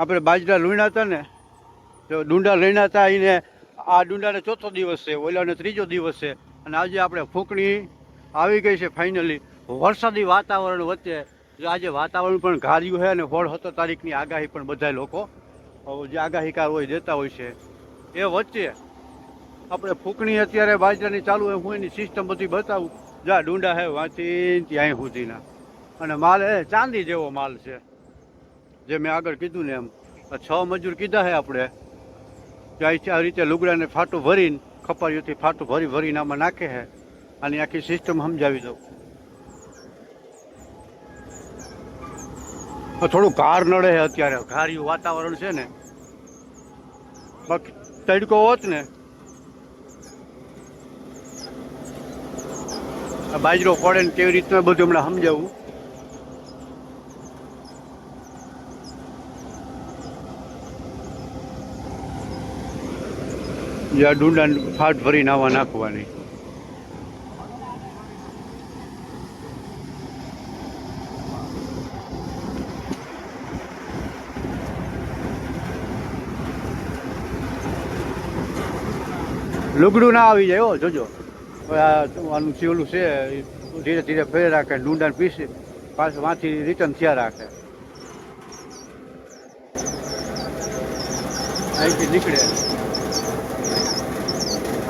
આપણે બાજરા લુણ્યા હતા ને, તો ડુંડા લઈને હતા એને આ ડુંડાને ચોથો દિવસ છે, ઓલાને ત્રીજો દિવસ છે, અને આજે આપણે ફૂંકણી આવી ગઈ છે ફાઇનલી વરસાદી વાતાવરણ વચ્ચે આજે વાતાવરણ પણ ઘાર્યું છે અને સોળ સત્તર તારીખની આગાહી પણ બધા લોકો જે આગાહીકાર હોય દેતા હોય છે. એ વચ્ચે આપણે ફૂંકણી અત્યારે બાજરાની ચાલુ હોય, હું એની સિસ્ટમ બધી બતાવું. જા, ડુંડા હે વાંચી ત્યાં સુધીના. અને માલ એ ચાંદી જેવો માલ છે. જે મેં આગળ કીધું ને એમ છ મજૂર કીધા છે આપણે. કે આ રીતે લુગડાને ફાટું ભરીને, ખપારીઓથી ફાટું ભરી ભરીને આમાં નાખે છે આની આખી સિસ્ટમ સમજાવી દઉં. થોડું ઘાર નડે છે અત્યારે. ઘાર્યું વાતાવરણ છે ને. બાકી તડકો હોત ને બાજરો પડે ને કેવી રીતના બધું હમણાં સમજાવું. જ્યાં ડુંડા ફાટ ભરી નાવા નાખવાની. લુગડું ના આવી જાય, હો, જોજો. આનું સિવલું છે ધીરે ધીરે ફેર રાખે ડુંડા પીસે, પાછું વાંચી રિટર્ન થયા રાખે. અહીંથી નીકળે.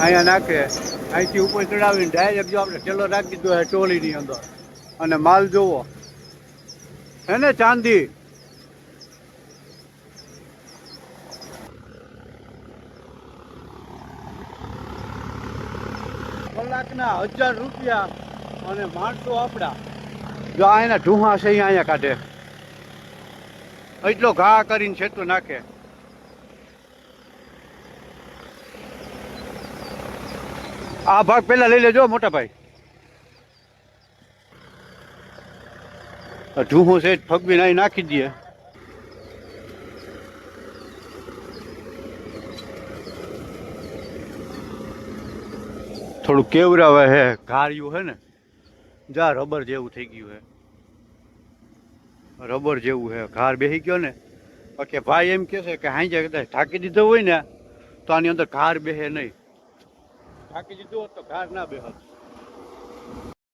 અહીંયા નાખે. અહીંથી ઉપર ચડાવીને ડાયરેક્ટ જો આપણે ઠેલો રાખી દીધો હોય ટોલીની અંદર. અને માલ જોવો. હે ને ચાંદી? કલાકના હજાર રૂપિયા અને માણસો આપણા જો આ એના ઢૂંહા છે, અહીંયા કાઢે. એટલો ઘા કરીને છેટો નાખે. આ ભાગ પહેલાં લઈ લેજો, મોટા ભાઈ. ઢૂહું છે ફગવી નાઈ નાખી દઈએ. થોડું કેવરાવે હે, ઘાર્યું હે ને. જા, રબર જેવું થઈ ગયું હે. રબર જેવું હે, ઘાર બેસી ગયો ને. ઓકે ભાઈ એમ કહે છે કે હાંજે કદાચ ઢાંકી દીધો હોય ને, તો આની અંદર ઘાર બેસે નહીં. ઢાંકી દીધું હોત તો ઘાર ના બેહત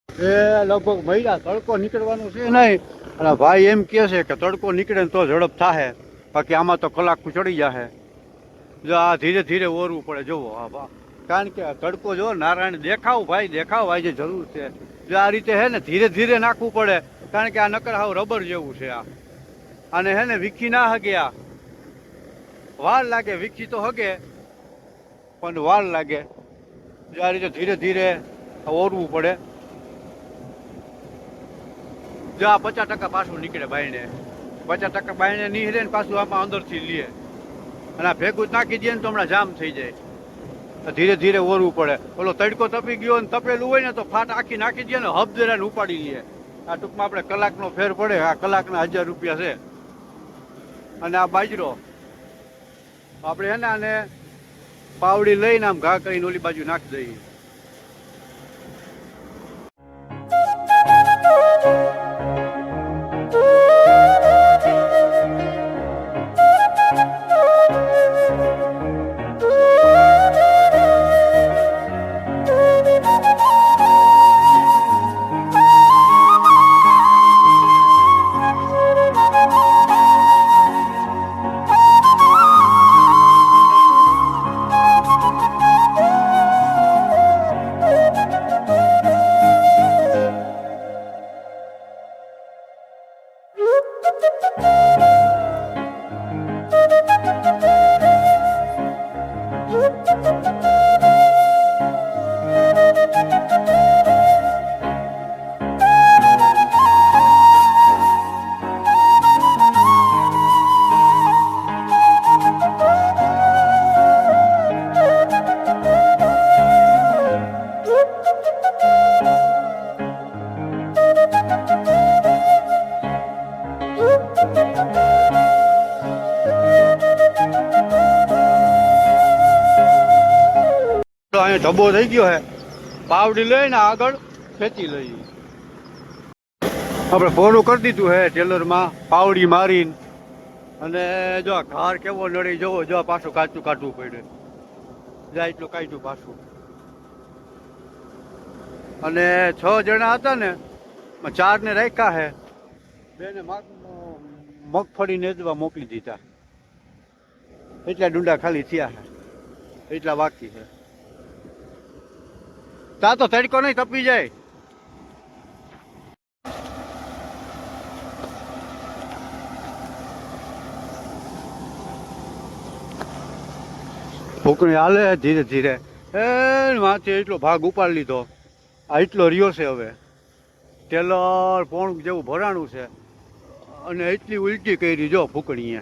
એ લગભગ મહિલા તડકો નીકળવાનો છે નહીં. અને ભાઈ એમ કહે છે કે તડકો નીકળે ને તો ઝડપ થાય બાકી આમાં તો કલાક ચડી જશે જો આ ધીરે ધીરે ઓરવું પડે. જોવો, આ ભા કારણ કે તડકો જો નારાયણ દેખાવ ભાઈ, દેખાવ આજે જરૂર છે. જો આ રીતે હે ને ધીરે ધીરે નાખવું પડે, કારણ કે આ નકર હાવ રબર જેવું છે આ. અને હે ને વિકી ના હગે આ. વાર લાગે વિકી તો હગે, પણ વાર લાગે. જો ધીરે ધીરે ઓરવું પડે. જો આ પચાસ ટકા પાછું નીકળે બાયણે. પચાસ ટકા બાઈને નીકળે ને પાછું આમાં અંદરથી લે. અને આ ભેગું નાખી દઈએ ને તો હમણાં જામ થઈ જાય. ધીરે ધીરે ઓરવું પડે. ઓલો તડકો તપી ગયો ને તપેલું હોય ને તો ફાટ આખી નાખી દે ને હબદેરાને ઉપાડી લઈએ આ ટૂંકમાં આપણે કલાકનો ફેર પડે. આ કલાકના હજાર રૂપિયા છે. અને આ બાજરો. આપણે હે ને આને પાવડી લઈને આમ ઘા કરીને ઓલી બાજુ નાખી દઈએ. તો અહીંયા થઈ ગયો હે. પાવડી લઈને આગળ ખેંચી લઈએ. આપણે ફોનું કરી દીધું હે ટેલરમાં પાવડી મારીને. અને જો આ કેવો નડી જવો, જો પાછું કાચું કાઢવું પડે. જાય એટલું કાઢ્યું પાછું. અને છ જણા હતા ને ચાર ને રાખ્યા હે. બેને મગ- મગફળી નેદવા મોકલી દીધા. એટલા ડુંડા ખાલી થયા હે. એટલા બાકી છે તા તો તડકો નહીં તપી જાય. ફૂકણી હાલે ધીરે ધીરે. એ માથે એટલો ભાગ ઉપાડી લીધો. આ એટલો રહ્યો છે હવે. ટેલર પોણ જેવું ભરાણું છે. અને એટલી ઉલટી કરી જો ફૂકણીએ.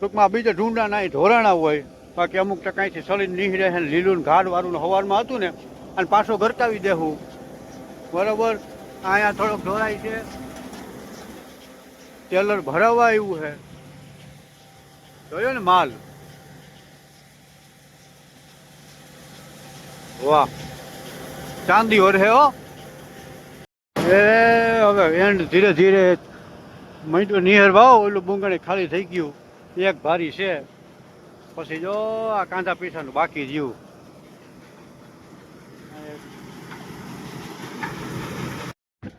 ટૂંકમાં બીજા ઢૂંઢા નાય ઢોરાણા હોય. બાકી અમુક ટકાઈથી સળીને નીહરે છે લીલું ને ઘાડ વાળું હવારમાં હતું ને, અને પાછો ગરકાવી દેવું બરાબર? અહીંયા થોડોક ઢોળાય છે. ટેલર ભરાવા આવ્યું છે જોયો ને માલ? વાહ. ચાંદી ઓર હે હો. એ હવે એન્ડ ધીરે ધીરે મહિનો નિહર વાવ ઓલું બુંગણી ખાલી થઈ ગયું. એક ભારી છે. પછી જો આ કાંદા પીસાનું બાકી રહ્યું.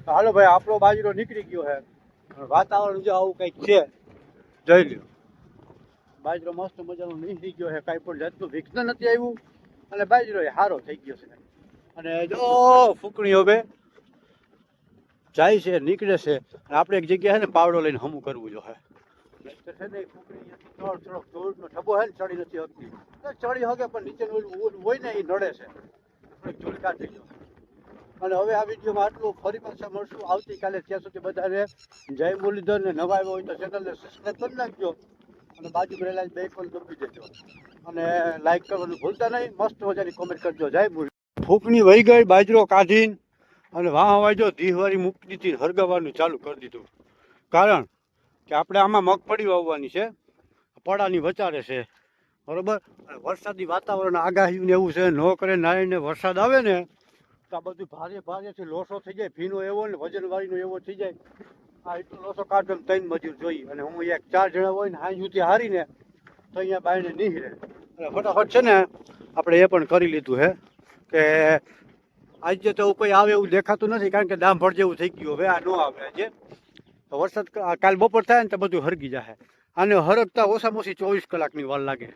હાલો ભાઈ, આપણો બાજરો નીકળી ગયો છે વાતાવરણ જો આવું કંઈક છે. જોઈ લ્યો. બાજરો મસ્ત મજાનો નીકળી ગયો છે કાંઈ પણ જાતનું વિઘ્ન નથી આવ્યું. અને બાજરો એ સારો થઈ ગયો છે. અને જો ફૂકણી હવે જાય છે, નીકળે છે. અને આપણે એક જગ્યાએ ને, પાવડો લઈને હમું કરવું જોઈએ નહીંતર છે ને ફૂકણી થોડોક થોડોક ધૂળનો ને ચડી નથી શકતી ચડી શકે પણ ઓલું હોય ને એ નડે છે. થોડીક થઈ ગયો. અને હવે આ વિડીયોમાં આટલું. ફરી પાછા મળશું આવતીકાલે. ત્યાં સુધી બધાને જય મુરલીધર ને નવા હોય તો ચેનલને સબસ્ક્રાઈબ કરી નાખજો. અને બાજુ રહેલા બે કોલ દબી દેજો. અને લાઈક કરવાનું ભૂલતા નહીં. મસ્ત મજાની કોમેન્ટ કરજો. જય મુરલી ફૂકણી વહી ગઈ, બાજરો કાઢીને. અને વાહ વાજો દીહવારી મૂકી હરગાવવાનું ચાલુ કરી દીધું. કારણ કે આપણે આમાં મગફળી વાવવાની છે. પડાની વચારે છે. બરોબર? વરસાદી વાતાવરણ આગાહી ને એવું છે. ન કરે નાઈને વરસાદ આવે ને, તો આ બધું ભારે ભારેથી લોસો થઈ જાય. ભીનો એવો ને, વજનવાળીનો એવો થઈ જાય. આ એટલો લોસો કાઢો ત્રણ મજૂર જોઈ અને હું એક ચાર જણા હોય ને, હાઈ સુધી હારીને, તો અહીંયા બાયને નીકળે. અને ફટાફટ છે ને, આપણે એ પણ કરી લીધું હે, કે આજે તો કોઈ આવે એવું દેખાતું નથી, કારણ કે દામ ભર જેવું થઈ ગયું. હવે આ ન આવે આજે. તો વરસાદ કાલ બપોર થાય ને તો બધું હરગી જાય અને હરગતા ઓછામાં ઓછી ચોવીસ કલાકની વાર લાગે.